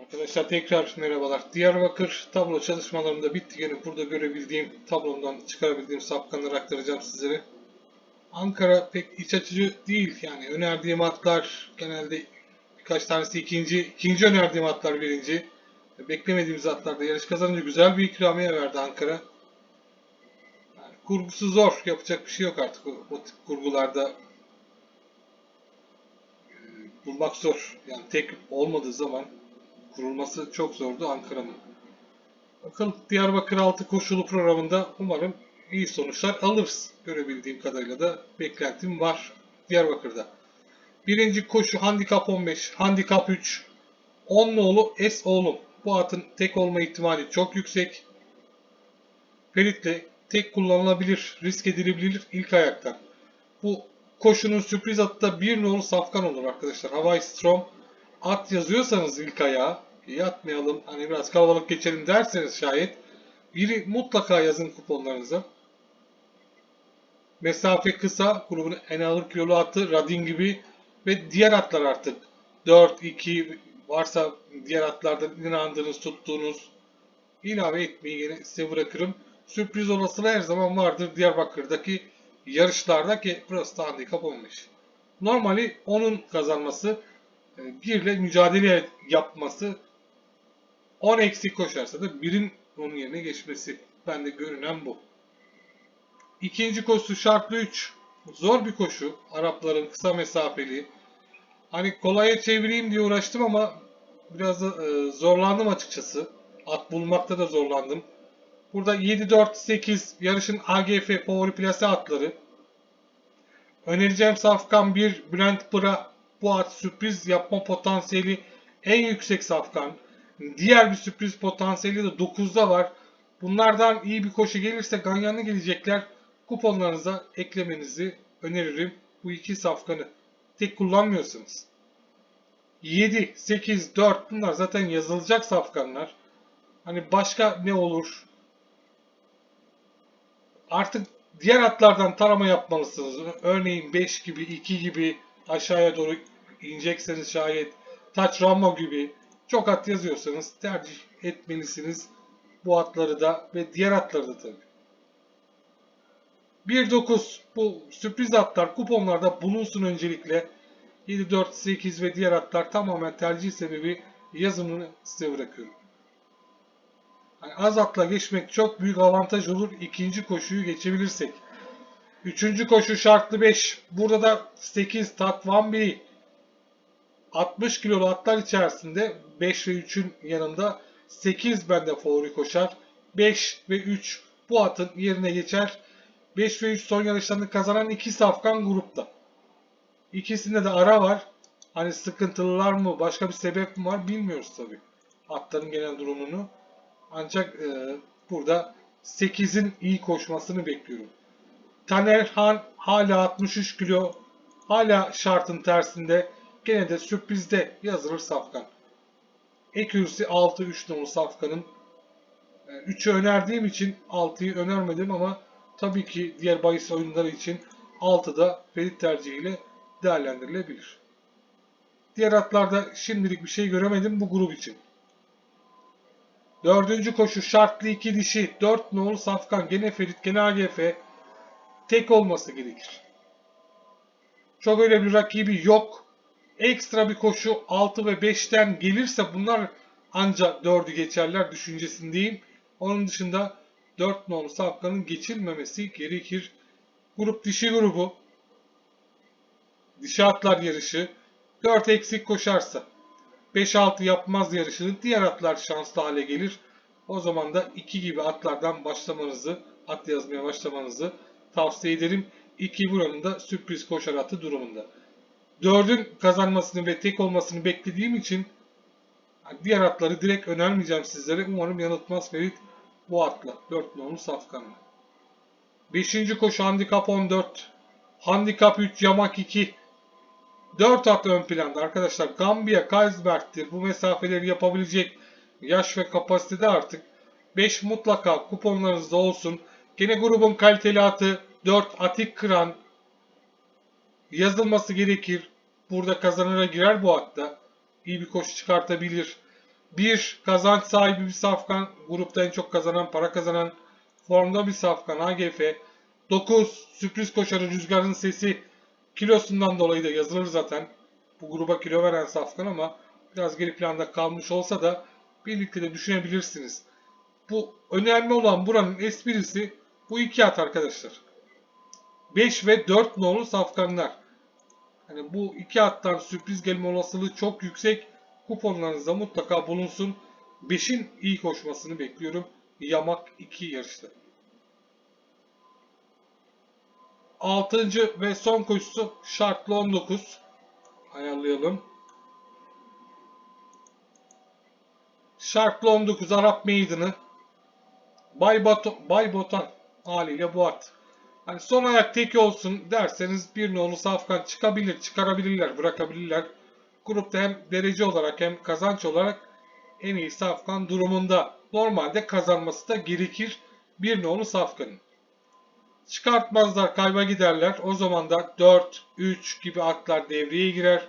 Arkadaşlar tekrar merhabalar. Diyarbakır tablo çalışmalarında bitti. Gene burada görebildiğim tablomdan çıkarabildiğim sapkanları aktaracağım sizlere. Ankara pek iç açıcı değil. Yani önerdiğim atlar genelde birkaç tanesi ikinci, ikinci önerdiğim atlar birinci. Beklemediğimiz atlarda yarış kazanınca güzel bir ikramiye verdi Ankara. Yani kurgusu zor. Yapacak bir şey yok artık o, o tip kurgularda. e, bulmak zor. Yani tek olmadığı zaman kurulması çok zordu Ankara'nın. Bakalım Diyarbakır 6 koşulu programında umarım iyi sonuçlar alırız. Görebildiğim kadarıyla da beklentim var Diyarbakır'da. Birinci koşu handikap 15, handikap 3. 10 nolu S oğlum. Bu atın tek olma ihtimali çok yüksek. Ferit'le tek kullanılabilir, risk edilebilir ilk ayaktan. Bu koşunun sürpriz atı da 1 nolu safkan olur arkadaşlar. Hawaii Strom at yazıyorsanız ilk ayağa yatmayalım hani biraz kalabalık geçelim derseniz şayet biri mutlaka yazın kuponlarınıza. Mesafe kısa grubun en ağır kilolu atı Radin gibi ve diğer atlar artık 4, 2 varsa diğer atlardan inandığınız tuttuğunuz ilave etmeyi yine size bırakırım. Sürpriz olasılığı her zaman vardır Diyarbakır'daki yarışlarda ki burası da handikap 15. Normali onun kazanması birle mücadele yapması 10 eksik koşarsa da birin onun yerine geçmesi. Bende görünen bu. İkinci koşu şartlı 3. Zor bir koşu. Arapların kısa mesafeli. Hani kolaya çevireyim diye uğraştım ama biraz da e, zorlandım açıkçası. At bulmakta da zorlandım. Burada 7-4-8 yarışın AGF favori plase atları. Önereceğim safkan 1 Bülent Pıra bu at sürpriz yapma potansiyeli en yüksek safkan. Diğer bir sürpriz potansiyeli de 9'da var. Bunlardan iyi bir koşu gelirse ganyanlı gelecekler. Kuponlarınıza eklemenizi öneririm bu iki safkanı. Tek kullanmıyorsanız. 7, 8, 4 bunlar zaten yazılacak safkanlar. Hani başka ne olur? Artık diğer atlardan tarama yapmalısınız. Örneğin 5 gibi, 2 gibi aşağıya doğru inecekseniz şayet Touch Rambo gibi çok at yazıyorsanız tercih etmelisiniz bu atları da ve diğer atları da tabii. 1.9 bu sürpriz atlar kuponlarda bulunsun öncelikle. 7, 4, 8 ve diğer atlar tamamen tercih sebebi yazımını size bırakıyorum. Yani az atla geçmek çok büyük avantaj olur ikinci koşuyu geçebilirsek. Üçüncü koşu şartlı 5. Burada da 8 Tatvan Bey 60 kilolu atlar içerisinde 5 ve 3'ün yanında 8 bende favori koşar. 5 ve 3 bu atın yerine geçer. 5 ve 3 son yarışlarını kazanan iki safkan grupta. İkisinde de ara var. Hani sıkıntılılar mı başka bir sebep mi var bilmiyoruz tabi. Atların genel durumunu. Ancak e, burada 8'in iyi koşmasını bekliyorum. Taner Han hala 63 kilo. Hala şartın tersinde. Gene de sürprizde yazılır Safkan. Ekürsi 6-3 nolu Safkan'ın 3'ü önerdiğim için 6'yı önermedim ama tabii ki diğer bahis oyunları için 6 da Ferit tercihiyle değerlendirilebilir. Diğer atlarda şimdilik bir şey göremedim bu grup için. Dördüncü koşu şartlı iki dişi 4 nolu Safkan gene Ferit gene AGF tek olması gerekir. Çok öyle bir rakibi yok. Ekstra bir koşu 6 ve 5'ten gelirse bunlar ancak 4'ü geçerler düşüncesindeyim. Onun dışında 4 nolu safkanın geçilmemesi gerekir. Grup dişi grubu. Dişi atlar yarışı. 4 eksik koşarsa 5-6 yapmaz yarışını diğer atlar şanslı hale gelir. O zaman da 2 gibi atlardan başlamanızı, at yazmaya başlamanızı tavsiye ederim. 2 buranın da sürpriz koşar atı durumunda. 4'ün kazanmasını ve tek olmasını beklediğim için diğer atları direkt önermeyeceğim sizlere. Umarım yanıltmaz Ferit bu atla. 4 nolu safkanla. 5. koşu handikap 14. Handikap 3 yamak 2. 4 at ön planda arkadaşlar. Gambiya, Kaisberg'tir. Bu mesafeleri yapabilecek yaş ve kapasitede artık. 5 mutlaka kuponlarınızda olsun. Gene grubun kaliteli atı 4 Atik Kıran yazılması gerekir. Burada kazanıra girer bu hatta. İyi bir koşu çıkartabilir. Bir kazanç sahibi bir safkan, grupta en çok kazanan, para kazanan, formda bir safkan AGF. 9 sürpriz koşarı rüzgarın sesi kilosundan dolayı da yazılır zaten. Bu gruba kilo veren safkan ama biraz geri planda kalmış olsa da birlikte de düşünebilirsiniz. Bu önemli olan buranın esprisi bu iki at arkadaşlar. 5 ve 4 nolu safkanlar. Hani bu iki attan sürpriz gelme olasılığı çok yüksek. Kuponlarınızda mutlaka bulunsun. 5'in iyi koşmasını bekliyorum. Yamak 2 yarışta. 6. ve son koşusu şartlı 19. Ayarlayalım. Şartlı 19 Arap Meydanı. Bay, Bato, Bay Botan haliyle bu at. Hani son ayak tek olsun derseniz bir nolu safkan çıkabilir, çıkarabilirler, bırakabilirler. Grupta hem derece olarak hem kazanç olarak en iyi safkan durumunda. Normalde kazanması da gerekir bir nolu safkanın. Çıkartmazlar, kayba giderler. O zaman da 4, 3 gibi atlar devreye girer.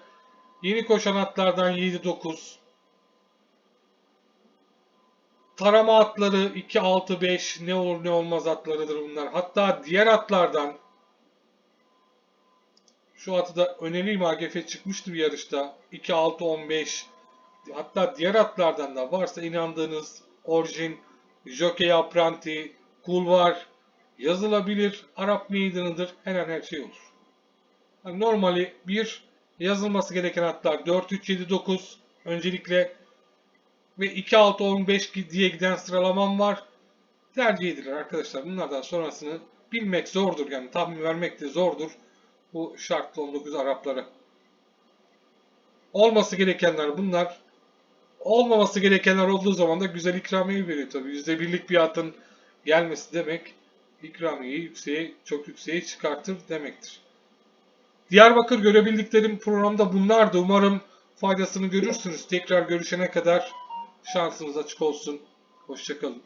Yeni koşan atlardan 7-9, tarama atları 2 6 5 ne olur ne olmaz atlarıdır bunlar. Hatta diğer atlardan şu atı da öneriyim AGF çıkmıştı bir yarışta. 2 6 15 hatta diğer atlardan da varsa inandığınız orijin, jockey apprenti, kulvar yazılabilir. Arap meydanıdır. Her an her şey olur. Yani normali bir yazılması gereken atlar 4 3 7 9 öncelikle ve 2-6-15 diye giden sıralamam var. Tercih edilir arkadaşlar. Bunlardan sonrasını bilmek zordur. Yani tahmin vermek de zordur. Bu şartlı 19 Arapları. Olması gerekenler bunlar. Olmaması gerekenler olduğu zaman da güzel ikramiye veriyor tabii. %1'lik bir atın gelmesi demek ikramiyeyi yükseğe, çok yükseğe çıkartır demektir. Diyarbakır görebildiklerim programda bunlardı. Umarım faydasını görürsünüz. Tekrar görüşene kadar şansınız açık olsun. Hoşçakalın.